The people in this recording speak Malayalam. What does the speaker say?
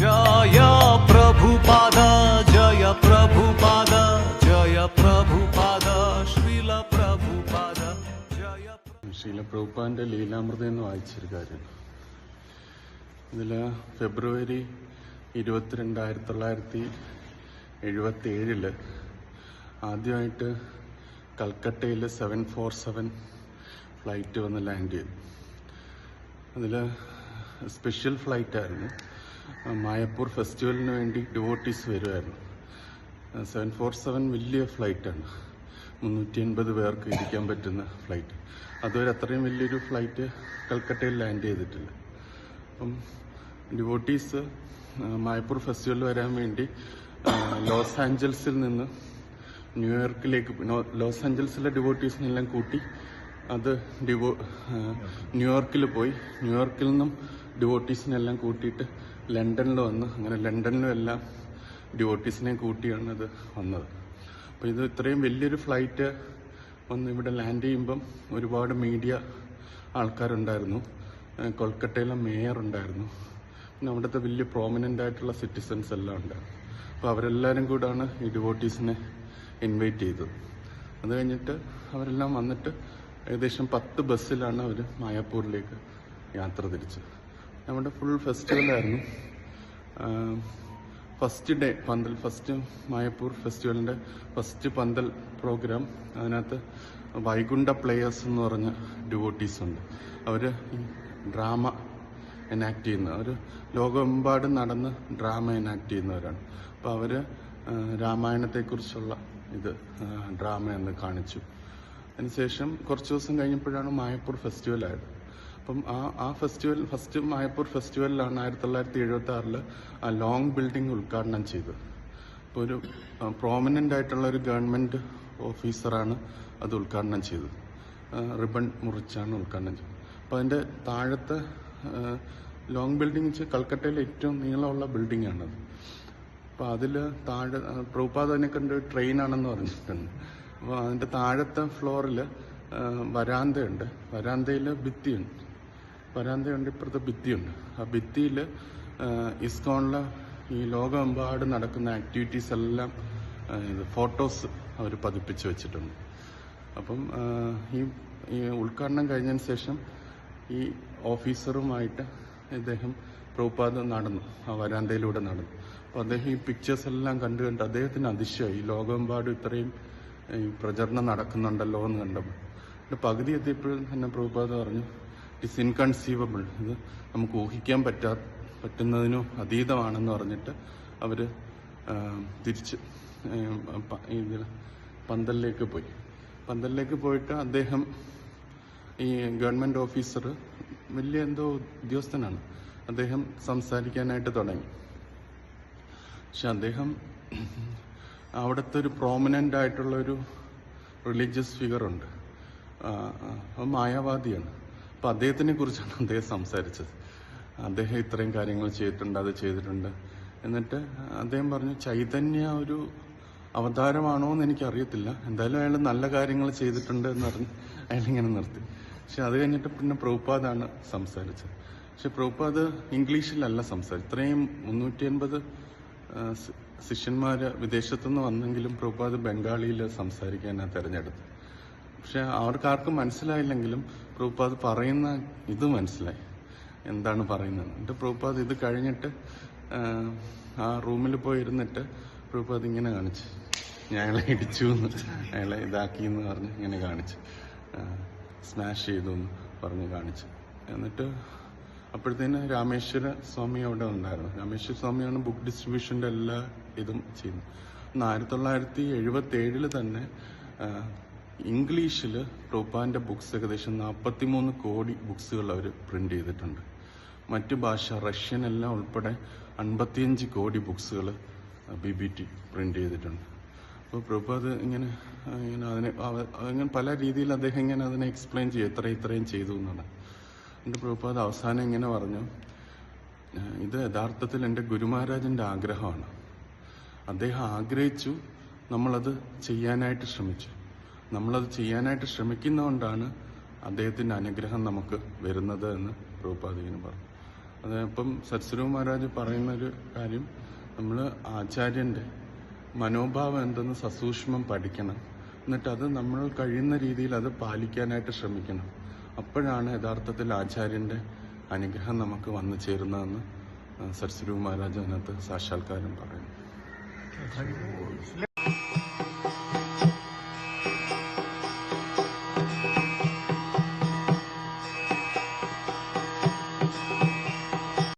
ജയ പ്രഭുപാദ ജയ ജയ ജയ ലീലാമൃതം എന്ന് വായിച്ചൊരു കാര്യം. ഇതിൽ ഫെബ്രുവരി ഇരുപത്തിരണ്ട് ആയിരത്തി തൊള്ളായിരത്തി എഴുപത്തി ഏഴിൽ ആദ്യമായിട്ട് കൽക്കട്ടയിൽ സെവൻ ഫോർ സെവൻ ഫ്ലൈറ്റ് വന്ന് ലാൻഡ് ചെയ്തു. അതിൽ സ്പെഷ്യൽ ഫ്ലൈറ്റായിരുന്നു. മായപ്പൂർ ഫെസ്റ്റിവലിന് വേണ്ടി ഡിവോട്ടീസ് വരുമായിരുന്നു സെവൻ ഫോർ സെവൻ വലിയ ഫ്ലൈറ്റാണ് മുന്നൂറ്റി എൺപത് പേർക്ക് ഇരിക്കാൻ പറ്റുന്ന ഫ്ലൈറ്റ് അതുവരെ അത്രയും വലിയൊരു ഫ്ലൈറ്റ് കൽക്കട്ടയിൽ ലാൻഡ് ചെയ്തിട്ടില്ല. അപ്പം ഡിവോട്ടീസ് മായപ്പൂർ ഫെസ്റ്റിവൽ വരാൻ വേണ്ടി ലോസ് ആഞ്ചൽസിൽ നിന്ന് ന്യൂയോർക്കിലേക്ക് ലോസ് ആഞ്ചൽസിലെ ഡിവോട്ടീസിനെല്ലാം കൂട്ടി അത് ഡിവോ ന്യൂയോർക്കിൽ പോയി. ന്യൂയോർക്കിൽ നിന്നും ഡിവോട്ടീസിനെല്ലാം കൂട്ടിയിട്ട് ലണ്ടനിൽ വന്ന് അങ്ങനെ ലണ്ടനിലും എല്ലാം ഡ്യൂട്ടീസിനെ കൂട്ടിയാണ് ഇത് വന്നത്. അപ്പോൾ ഇത് ഇത്രയും വലിയൊരു ഫ്ലൈറ്റ് വന്ന് ഇവിടെ ലാൻഡ് ചെയ്യുമ്പം ഒരുപാട് മീഡിയ ആൾക്കാരുണ്ടായിരുന്നു. കൊൽക്കട്ടയിലെ മേയർ ഉണ്ടായിരുന്നു. പിന്നെ അവിടുത്തെ വലിയ പ്രോമിനന്റ് ആയിട്ടുള്ള സിറ്റിസൺസ് എല്ലാം ഉണ്ട്. അപ്പോൾ അവരെല്ലാവരും കൂടാണ് ഈ ഡിവോട്ടീസിനെ ഇൻവൈറ്റ് ചെയ്തത്. അത് കഴിഞ്ഞിട്ട് അവരെല്ലാം വന്നിട്ട് ഏകദേശം പത്ത് ബസ്സിലാണ് അവർ മായാപ്പൂരിലേക്ക് യാത്ര തിരിച്ചത്. നമ്മുടെ ഫുൾ ഫെസ്റ്റിവലായിരുന്നു ഫസ്റ്റ് ഡേ പന്തൽ ഫസ്റ്റ് മായപ്പൂർ ഫെസ്റ്റിവലിന്റെ ഫസ്റ്റ് പന്തൽ പ്രോഗ്രാം അതിനകത്ത് വൈകുണ്ഠ പ്ലേയേഴ്സ് എന്ന് പറഞ്ഞ ഡിവോട്ടീസ് ഉണ്ട്. അവർ ഡ്രാമ എനാക്ട് ചെയ്യുന്ന അവർ ലോകമെമ്പാടും നടന്ന് ഡ്രാമ എനാക്ട് ചെയ്യുന്നവരാണ്. അപ്പോൾ അവർ രാമായണത്തെക്കുറിച്ചുള്ള ഇത് ഡ്രാമ എന്ന് കാണിച്ചു. അതിനുശേഷം കുറച്ച് ദിവസം കഴിഞ്ഞപ്പോഴാണ് മായപ്പൂർ ഫെസ്റ്റിവൽ ആയത്. അപ്പം ആ ആ ഫെസ്റ്റിവൽ ഫസ്റ്റ് മായപ്പൂർ ഫെസ്റ്റിവലിലാണ് ആയിരത്തി തൊള്ളായിരത്തി എഴുപത്തി ആറിൽ ആ ലോങ് ബിൽഡിംഗ് ഉദ്ഘാടനം ചെയ്തത്. അപ്പോൾ ഒരു പ്രോമിനന്റ് ആയിട്ടുള്ള ഒരു ഗവൺമെന്റ് ഓഫീസറാണ് അത് ഉദ്ഘാടനം ചെയ്തത്. റിബൺ മുറിച്ചാണ് ഉദ്ഘാടനം ചെയ്തത്. അപ്പോൾ അതിന്റെ താഴത്തെ ലോങ് ബിൽഡിംഗ് വെച്ച് കൽക്കട്ടയിലെ ഏറ്റവും നീളമുള്ള ബിൽഡിംഗ് ആണത്. അപ്പോൾ അതിൽ താഴെ പ്രഭുപാദ് അതിനെ കണ്ട് ട്രെയിനാണെന്ന് പറഞ്ഞിട്ടുണ്ട്. അപ്പോൾ അതിന്റെ താഴത്തെ ഫ്ലോറിൽ വരാന്തയുണ്ട്. വരാന്തയിൽ ഭിത്തിയുണ്ട്. വരാന്തയുണ്ട് ഇപ്പുറത്തെ ഭിത്തിയുണ്ട്. ആ ഭിത്തിയിൽ ഇസ്കോണിലെ ഈ ലോകമെമ്പാടും നടക്കുന്ന ആക്ടിവിറ്റീസ് എല്ലാം ഇത് ഫോട്ടോസ് അവർ പതിപ്പിച്ച് വെച്ചിട്ടുണ്ട്. അപ്പം ഈ ഈ ഉദ്ഘാടനം കഴിഞ്ഞതിന് ശേഷം ഈ ഓഫീസറുമായിട്ട് ഇദ്ദേഹം പ്രഭുപാദ നടന്നു. ആ വരാന്തയിലൂടെ നടന്നു. അപ്പോൾ അദ്ദേഹം ഈ പിക്ചേഴ്സ് എല്ലാം കണ്ടു കണ്ട് അദ്ദേഹത്തിന് അതിശയമായി ഈ ലോകമെമ്പാടും ഇത്രയും പ്രചരണം നടക്കുന്നുണ്ടല്ലോ എന്ന് കണ്ടപ്പോൾ. പകുതി എത്തിയപ്പോഴും തന്നെ പ്രഭുപാദ പറഞ്ഞു ഇറ്റ്സ് ഇൻകൺസീവബിൾ ഇത് നമുക്ക് ഊഹിക്കാൻ പറ്റാ പറ്റുന്നതിനും അതീതമാണെന്ന് പറഞ്ഞിട്ട് അവർ തിരിച്ച് ഇതിൽ പന്തലിലേക്ക് പോയി. പന്തലിലേക്ക് പോയിട്ട് അദ്ദേഹം ഈ ഗവൺമെന്റ് ഓഫീസർ വലിയ എന്തോ ഉദ്യോഗസ്ഥനാണ്. അദ്ദേഹം സംസാരിക്കാനായിട്ട് തുടങ്ങി. പക്ഷെ അദ്ദേഹം അവിടുത്തെ ഒരു പ്രോമിനന്റ് ആയിട്ടുള്ള ഒരു റിലീജിയസ് ഫിഗറുണ്ട് മായാവാദിയാണ്. അപ്പോൾ അദ്ദേഹത്തിനെ കുറിച്ചാണ് അദ്ദേഹം സംസാരിച്ചത്. അദ്ദേഹം ഇത്രയും കാര്യങ്ങൾ ചെയ്തിട്ടുണ്ട് അത് ചെയ്തിട്ടുണ്ട്. എന്നിട്ട് അദ്ദേഹം പറഞ്ഞു ചൈതന്യ ഒരു അവതാരമാണോ എന്ന് എനിക്കറിയത്തില്ല. എന്തായാലും അയാൾ നല്ല കാര്യങ്ങൾ ചെയ്തിട്ടുണ്ട് എന്ന് പറഞ്ഞ് അയാളിങ്ങനെ നിർത്തി. പക്ഷെ അത് കഴിഞ്ഞിട്ട് പിന്നെ പ്രഭുപാദാണ് സംസാരിച്ചത്. പക്ഷെ പ്രഭുപാദ് ഇംഗ്ലീഷിലല്ല സംസാരിച്ചത്. ഇത്രയും മുന്നൂറ്റി അൻപത് ശിഷ്യന്മാര് വിദേശത്തുനിന്ന് വന്നെങ്കിലും പ്രഭുപാദ് ബംഗാളിയിൽ സംസാരിക്കാനാണ് തിരഞ്ഞെടുത്തത് പക്ഷെ അവർക്കാർക്കും മനസ്സിലായില്ലെങ്കിലും പ്രഭുപാദ് പറയുന്ന ഇത് മനസ്സിലായി. എന്താണ് പറയുന്നത്? എന്നിട്ട് പ്രഭുപാദ് ഇത് കഴിഞ്ഞിട്ട് ആ, റൂമിൽ പോയി ഇരുന്നിട്ട് പ്രഭുപാദ് ഇങ്ങനെ കാണിച്ചു. അയാളെ ഇടിച്ചു എന്ന് അയാളെ ഇതാക്കി എന്ന് പറഞ്ഞ് ഇങ്ങനെ കാണിച്ചു. സ്മാഷ് ചെയ്തു എന്ന് പറഞ്ഞ് കാണിച്ചു. എന്നിട്ട് അപ്പോഴത്തേന് രാമേശ്വര സ്വാമി അവിടെ ഉണ്ടായിരുന്നു. രാമേശ്വര സ്വാമിയാണ് ബുക്ക് ഡിസ്ട്രിബ്യൂഷന്റെ എല്ലാ ഇതും ചെയ്യുന്നത്. ആയിരത്തി തൊള്ളായിരത്തി എഴുപത്തി ഏഴിൽ തന്നെ ഇംഗ്ലീഷിൽ പ്രൊപ്പാന്റെ ബുക്സ് ഏകദേശം നാൽപ്പത്തിമൂന്ന് കോടി ബുക്സുകൾ അവർ പ്രിന്റ് ചെയ്തിട്ടുണ്ട്. മറ്റു ഭാഷ റഷ്യൻ എല്ലാം ഉൾപ്പെടെ അൻപത്തിയഞ്ച് കോടി ബുക്സുകൾ ബി ബി ടി പ്രിന്റ് ചെയ്തിട്ടുണ്ട്. അപ്പോൾ പ്രഭുപാദ് ഇങ്ങനെ ഇങ്ങനെ അതിനെ അങ്ങനെ പല രീതിയിൽ അദ്ദേഹം ഇങ്ങനെ അതിനെ എക്സ്പ്ലെയിൻ ചെയ്യും. എത്ര ഇത്രയും ചെയ്തു എന്നാണ്. എന്റെ പ്രഭുപാദ് അവസാനം ഇങ്ങനെ പറഞ്ഞു ഇത് യഥാർത്ഥത്തിൽ എന്റെ ഗുരുമഹാരാജന്റെ ആഗ്രഹമാണ്. അദ്ദേഹം ആഗ്രഹിച്ചു നമ്മളത് ചെയ്യാനായിട്ട് ശ്രമിച്ചു. നമ്മളത് ചെയ്യാനായിട്ട് ശ്രമിക്കുന്നതുകൊണ്ടാണ് അദ്ദേഹത്തിന്റെ അനുഗ്രഹം നമുക്ക് വരുന്നത് എന്ന് പ്രഭുപാദ് പറഞ്ഞു. അത് ഇപ്പം സത്സരവ് മഹാരാജ് പറയുന്ന ഒരു കാര്യം നമ്മൾ ആചാര്യന്റെ മനോഭാവം എന്തെന്ന് സസൂക്ഷ്മം പഠിക്കണം. എന്നിട്ട് അത് നമ്മൾ കഴിയുന്ന രീതിയിൽ അത് പാലിക്കാനായിട്ട് ശ്രമിക്കണം. അപ്പോഴാണ് യഥാർത്ഥത്തിൽ ആചാര്യന്റെ അനുഗ്രഹം നമുക്ക് വന്നു ചേരുന്നതെന്ന് സത്സരവ് മഹാരാജ് അതിനകത്ത് സാക്ഷാത്കാരം പറയുന്നു.